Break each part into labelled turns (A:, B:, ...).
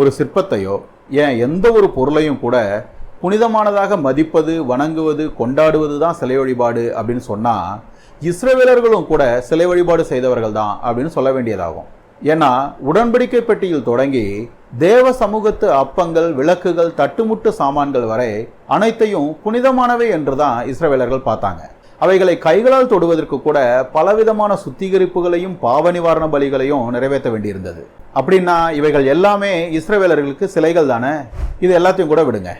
A: ஒரு சிற்பத்தையோ ஏன் எந்த ஒரு பொருளையும் கூட புனிதமானதாக மதிப்பது வணங்குவது கொண்டாடுவது தான் சிலை வழிபாடு அப்படின்னு சொன்னால் இஸ்ரவேலர்களும் கூட சிலை வழிபாடு செய்தவர்கள் தான் அப்படின்னு சொல்ல வேண்டியதாகும். ஏன்னா உடன்படிக்கை பெட்டியில் தொடங்கி தேவ சமூகத்து அப்பங்கள் விளக்குகள் தட்டுமுட்டு சாமான்கள் வரை அனைத்தையும் புனிதமானவை என்று தான் இஸ்ரவேலர்கள் பார்த்தாங்க. அவைகளை கைகளால் தொடுவதற்கு கூட பலவிதமான சுத்திகரிப்புகளையும் பாவ நிவாரண பலிகளையும் நிறைவேற்ற வேண்டியிருந்தது. அப்படின்னா இவைகள் எல்லாமே இஸ்ரவேலர்களுக்கு சிலைகள் தானே? இது எல்லாத்தையும் கூட விடுங்க.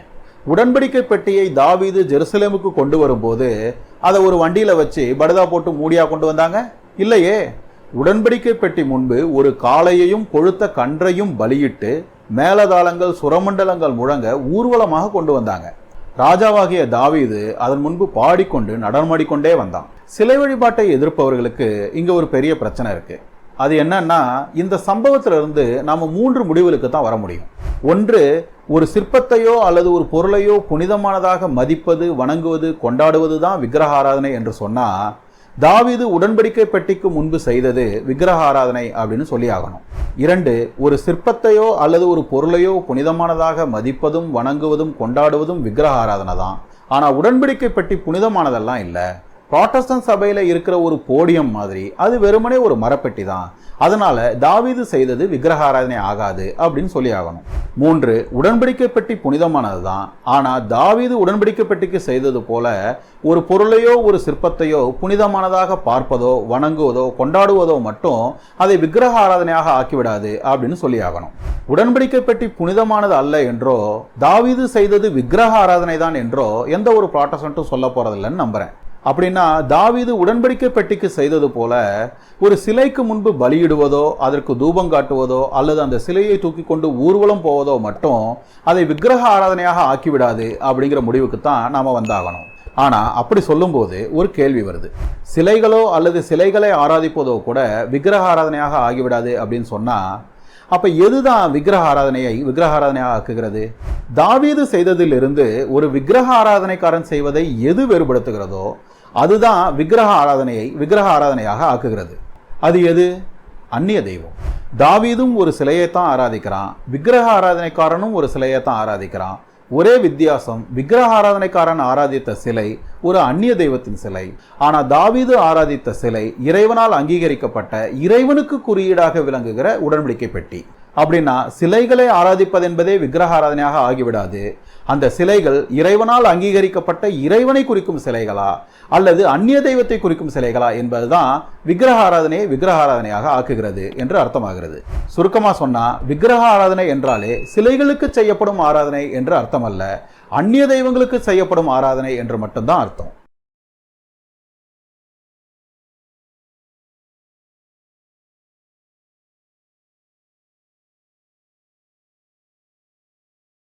A: உடன்படிக்கை பெட்டியை தாவீது ஜெருசலேமுக்கு கொண்டு வரும்போது அதை ஒரு வண்டியில் வச்சு படுதா போட்டு மூடியாக கொண்டு வந்தாங்க? இல்லையே. உடன்படிக்கை பெட்டி முன்பு ஒரு காளையையும் கொழுத்த கன்றையும் பலியிட்டு மேலதாளங்கள் சுரமண்டலங்கள் முழங்க ஊர்வலமாக கொண்டு வந்தாங்க. ராஜாவாகிய தாவீது அதன் முன்பு பாடிக்கொண்டு நடனமாடிக்கொண்டே வந்தான். சிலை வழிபாட்டை எதிர்ப்பவர்களுக்கு இங்கே ஒரு பெரிய பிரச்சனை இருக்குது அது என்னன்னா இந்த சம்பவத்திலிருந்து நாம் மூன்று முடிவுகளுக்கு தான் வர முடியும். ஒன்று ஒரு சிற்பத்தையோ அல்லது ஒரு பொருளையோ புனிதமானதாக மதிப்பது வணங்குவது கொண்டாடுவது தான் விக்கிரக ஆராதனை என்று சொன்னால் தாவிது உடன்படிக்கை பெட்டிக்கு முன்பு செய்தது விக்கிரக ஆராதனை அப்படின்னு சொல்லி ஆகணும். இரண்டு ஒரு சிற்பத்தையோ அல்லது ஒரு பொருளையோ புனிதமானதாக மதிப்பதும் வணங்குவதும் கொண்டாடுவதும் விக்கிரக ஆராதனை தான். ஆனால் உடன்படிக்கை பெட்டி புனிதமானதெல்லாம் இல்லை. ப்ராட்டஸ்டன் சபையில் இருக்கிற ஒரு போடியம் மாதிரி அது வெறுமனே ஒரு மரப்பெட்டி தான். அதனால தாவீது செய்தது விக்கிரகாராதனை ஆகாது அப்படின்னு சொல்லி ஆகணும். மூன்று உடன்படிக்கை பெட்டி புனிதமானது தான். ஆனால் தாவீது உடன்படிக்கை பெட்டிக்கு செய்தது போல ஒரு பொருளையோ ஒரு சிற்பத்தையோ புனிதமானதாக பார்ப்பதோ வணங்குவதோ கொண்டாடுவதோ மட்டும் அதை விக்கிரக ஆராதனையாக ஆக்கிவிடாது அப்படின்னு சொல்லி ஆகணும். உடன்படிக்கை பெட்டி புனிதமானது அல்ல என்றோ தாவீது செய்தது விக்கிரக ஆராதனை தான் என்றோ எந்த ஒரு ப்ராட்டஸ்டன்ட்டும் சொல்ல போறதில்லைன்னு நம்புறேன். அப்படின்னா தாவீது உடன்படிக்கை பெட்டிக்கு செய்தது போல ஒரு சிலைக்கு முன்பு பலியிடுவதோ அதற்கு தூபம் காட்டுவதோ அல்லது அந்த சிலையை தூக்கி கொண்டு ஊர்வலம் போவதோ மட்டும் அதை விக்கிரக ஆராதனையாக ஆக்கிவிடாது அப்படிங்கிற முடிவுக்கு தான் நாம் வந்தாகணும். ஆனால் அப்படி சொல்லும்போது ஒரு கேள்வி வருது. சிலைகளோ அல்லது சிலைகளை ஆராதிப்பதோ கூட விக்கிரக ஆராதனையாக ஆகிவிடாது அப்படின்னு சொன்னால் அப்போ எதுதான் விக்கிரக ஆராதனையை விக்கிரக ஆராதனையாக ஆக்குகிறது? தாவீது செய்ததிலிருந்து ஒரு விக்கிரக ஆராதனைக்காரன் செய்வதை எது வேறுபடுத்துகிறதோ அதுதான் விக்கிரக ஆராதனையை விக்கிரக ஆராதனையாக ஆக்குகிறது. அது எது? அந்நிய தெய்வம். தாவீதும் ஒரு சிலையைத்தான் ஆராதிக்கிறான். விக்கிரக ஆராதனைக்காரனும் ஒரு சிலையைத்தான் ஆராதிக்கிறான். ஒரே வித்தியாசம் விக்கிரக ஆராதனைக்காரன் ஆராதித்த சிலை ஒரு அந்நிய தெய்வத்தின் சிலை. ஆனால் தாவீது ஆராதித்த சிலை இறைவனால் அங்கீகரிக்கப்பட்ட இறைவனுக்கு குறியீடாக விளங்குகிற உடன்படிக்கை பெட்டி. அப்படின்னா சிலைகளை ஆராதிப்பது என்பதே விக்கிரக ஆராதனையாக ஆகிவிடாது. அந்த சிலைகள் இறைவனால் அங்கீகரிக்கப்பட்ட இறைவனை குறிக்கும் சிலைகளா? அல்லது அந்நிய தெய்வத்தை குறிக்கும் சிலைகளா? என்பதுதான் விக்கிரக ஆராதனையை விக்கிரக ஆராதனையாக ஆக்குகிறது என்று அர்த்தமாகிறது. சுருக்கமாக சொன்னால் விக்கிரக ஆராதனை என்றாலே சிலைகளுக்கு செய்யப்படும் ஆராதனை என்று அர்த்தமல்ல அந்நிய தெய்வங்களுக்கு செய்யப்படும் ஆராதனை என்று மட்டும்தான் அர்த்தம்.